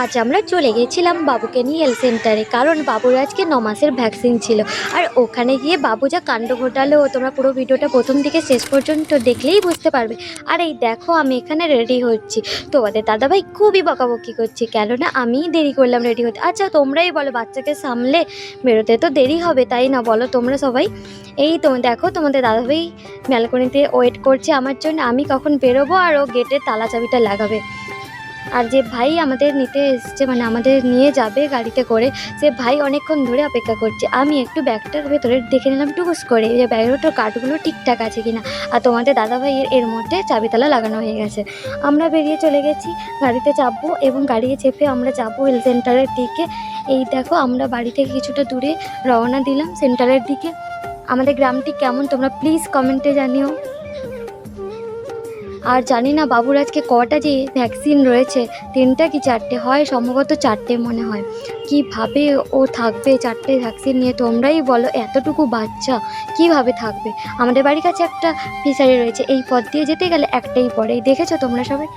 আজ আমরা চলে গেছিলাম বাবুকে নিয়ে হেলথ সেন্টারে কারণ বাবুর আজকে ন মাসের ভ্যাকসিন ছিল। আর ওখানে গিয়ে বাবু যা কাণ্ড ঘটালো, তোমরা পুরো ভিডিওটা প্রথম থেকে শেষ পর্যন্ত দেখলেই বুঝতে পারবে। আর এই দেখো, আমি এখানে রেডি হচ্ছি। তোমাদের দাদাভাই খুবই বকাবকি করছে। কেননা, আমিই দেরি করলাম রেডি হতে। আচ্ছা তোমরাই বলো, বাচ্চাকে সামলে বেরোতে তো দেরি হবে, তাই না? বলো তোমরা সবাই। এই তো, দেখো, তোমাদের দাদাভাই ব্যালকনিতে ওয়েট করছে আমার জন্য। আমি কখন বেরোবো আর ও গেটের তালা চাবিটা লাগাবে। আর যে ভাই আমাদের নিতে এসছে মানে আমাদের নিয়ে যাবে গাড়িতে করে, সে ভাই অনেকক্ষণ ধরে অপেক্ষা করছে। আমি একটু ব্যাগটার ভেতরে দেখে নিলাম টুকুস করে, যে ব্যাগের কার্ডগুলো ঠিকঠাক আছে কিনা। আর তোমাদের দাদা ভাইয়ের এর মধ্যে চাবিতালা লাগানো হয়ে গেছে। আমরা বেরিয়ে চলে গেছি, গাড়িতে চাপবো এবং গাড়িতে চেপে আমরা যাব হেলথ সেন্টারের দিকে। এই দেখো, আমরা বাড়ি থেকে কিছুটা দূরে রওনা দিলাম সেন্টারের দিকে। আমাদের গ্রামটি কেমন? তোমরা প্লিজ কমেন্টে জানিও। আর জানি না বাবুর আজকে কটা যে ভ্যাকসিন রয়েছে, তিনটা কি চারটে হয়? সম্ভবত চারটে মনে হয়। কীভাবে ও থাকবে চারটে ভ্যাকসিন নিয়ে? তোমরাই বলো, এতটুকু বাচ্চা কীভাবে থাকবে? আমাদের বাড়ির কাছে একটা ফিশারি রয়েছে, এই পথ দিয়ে যেতে গেলে একটাই পড়ে। দেখেছ তোমরা সবাই?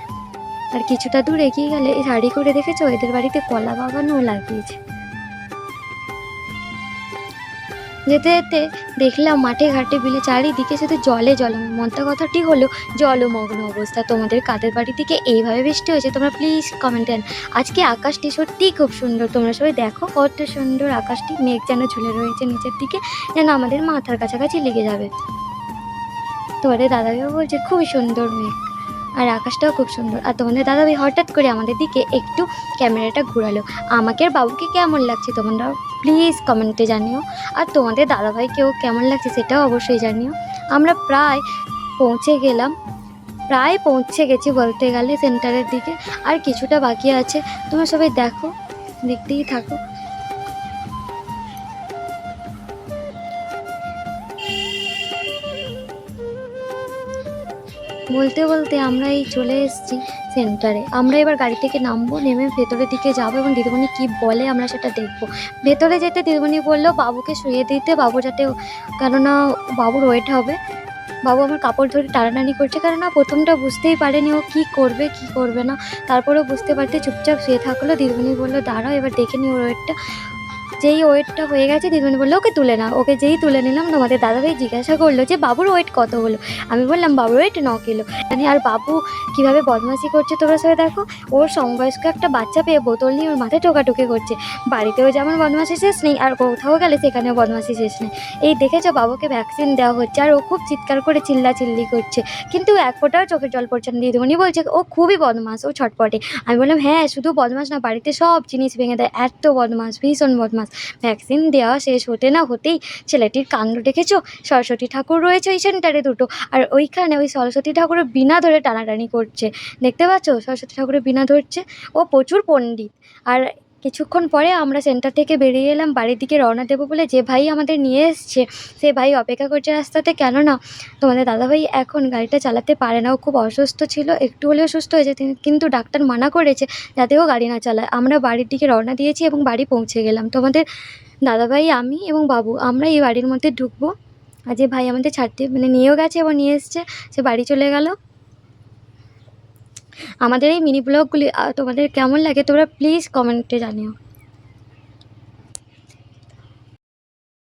আর কিছুটা দূর এগিয়ে গেলে এই শাড়ি করে দেখেছ? এদের বাড়িতে কলা বাগানও লাগিয়েছে। যেতে যেতে দেখলাম মাঠে ঘাটে বিলে চারিদিকে শুধু জলে জলময় মনটা কথাটি হলো, জলমগ্ন অবস্থা। তোমাদের কাদের বাড়ি থেকে এইভাবে বৃষ্টি হয়েছে? তোমরা প্লিজ কমেন্টে আজকে আকাশটি সত্যিই খুব সুন্দর। তোমরা সবাই দেখো কত সুন্দর আকাশটি। মেঘ যেন ঝুলে রয়েছে নিচের দিকে, যেন আমাদের মাথার কাছাকাছি লেগে যাবে। তোমাদের দাদাভাইও বলছে, খুবই সুন্দর মেঘ। আর আকাশটাও খুব সুন্দর। আর তোমাদের দাদাভাই হঠাৎ করে আমাদের দিকে একটু ক্যামেরাটা ঘোরালো। আমাকে আর বাবুকে কেমন লাগছে তোমরা প্লিজ কমেন্টে জানিও। আর তোমাদের দাদাভাইকেও কেমন লাগছে সেটাও অবশ্যই জানিও। আমরা প্রায় পৌঁছে গেলাম। প্রায় পৌঁছে গেছি বলতে গেলে সেন্টারের দিকে। আর কিছুটা বাকি আছে। তোমরা সবাই দেখো, দেখতেই থাকো। বলতে বলতে আমরা এই চলে এসেছি সেন্টারে। আমরা এবার গাড়ি থেকে নামবো, নেমে ভেতরের দিকে যাব এবং দিদিমণি কী বলে আমরা সেটা দেখব। ভেতরে যেতে দিদিমণি বলল, বাবুকে শুয়ে দিতে, বাবু যাতে, কেননা বাবুর ওয়েট হবে। বাবু আমার কাপড় ধরে টানাটানি করছে কারণ কেননা প্রথমটা বুঝতেই পারেনি ও কী করবে কী করবে না। তারপরেও বুঝতে পারতে চুপচাপ শুয়ে থাকল। দিদিমণি বলল, দাঁড়াও, এবার দেখে নিও ওয়েটটা যেই ওয়েটটা হয়ে গেছে দিদিমণি বলল, ওকে তুলে না ওকে যেই তুলে নিলাম, তোমাদের দাদাভাই জিজ্ঞাসা করল যে, বাবুর ওয়েট কত হলো? আমি বললাম, বাবুর ওয়েট ন কিলো। মানে আর বাবু কীভাবে বদমাশি করছে তোমরা সবাই দেখো? ওর সমবয়স্ক একটা বাচ্চা পেয়ে বোতল নিয়ে ওর মাথায় টোকাটুকি করছে। বাড়িতেও যেমন বদমাশি শেষ নেই, আর কোথাও গেলে সেখানেও বদমাশি শেষ নেই। এই দেখেছ, বাবুকে ভ্যাকসিন দেওয়া হচ্ছে, আর ও খুব চিৎকার করে চিল্লা চিল্লি করছে। কিন্তু এক ফোঁটাও চোখের জল পড়ছে না। দিদিমণি বলছে, ও খুবই বদমাস ও ছটপটে। আমি বললাম হ্যাঁ শুধু বদমাস না, বাড়িতে সব জিনিস ভেঙে দেয়, এত বদমাস ভীষণ বদমাস ভ্যাকসিন দেওয়া শেষ হতে না হতেই ছেলেটির কাণ্ড দেখেছ? সরস্বতী ঠাকুর রয়েছে ওই সেন্টারে দুটো। আর ওইখানে ওই সরস্বতী ঠাকুরের বিনা ধরে টানাটানি করছে। দেখতে পাচ্ছ? সরস্বতী ঠাকুরের বিনা ধরছে। ও প্রচুর পণ্ডিত। আর কিছুক্ষণ পরে আমরা সেন্টার থেকে বেরিয়ে এলাম, বাড়ির দিকে রওনা দেবো বলে যে ভাই আমাদের নিয়ে এসছে। সে ভাই অপেক্ষা করছে রাস্তাতে, কেননা তোমাদের দাদাভাই এখন গাড়িটা চালাতে পারে না। ও খুব অসুস্থ ছিল, একটু হলেও সুস্থ হয়েছে কিন্তু ডাক্তার মানা করেছে যাতে ও গাড়ি না চালায়। আমরা বাড়ির দিকে রওনা দিয়েছি এবং বাড়ি পৌঁছে গেলাম। তোমাদের দাদাভাই, আমি এবং বাবু, আমরা এই বাড়ির মধ্যে ঢুকবো। আর যে ভাই আমাদের ছাড়তে মানে নিয়েও গেছে এবং নিয়ে এসছে, সে বাড়ি চলে গেল। আমাদের এই মিনি ব্লগগুলি তোমাদের কেমন লাগে তোমরা প্লিজ কমেন্টে জানিও।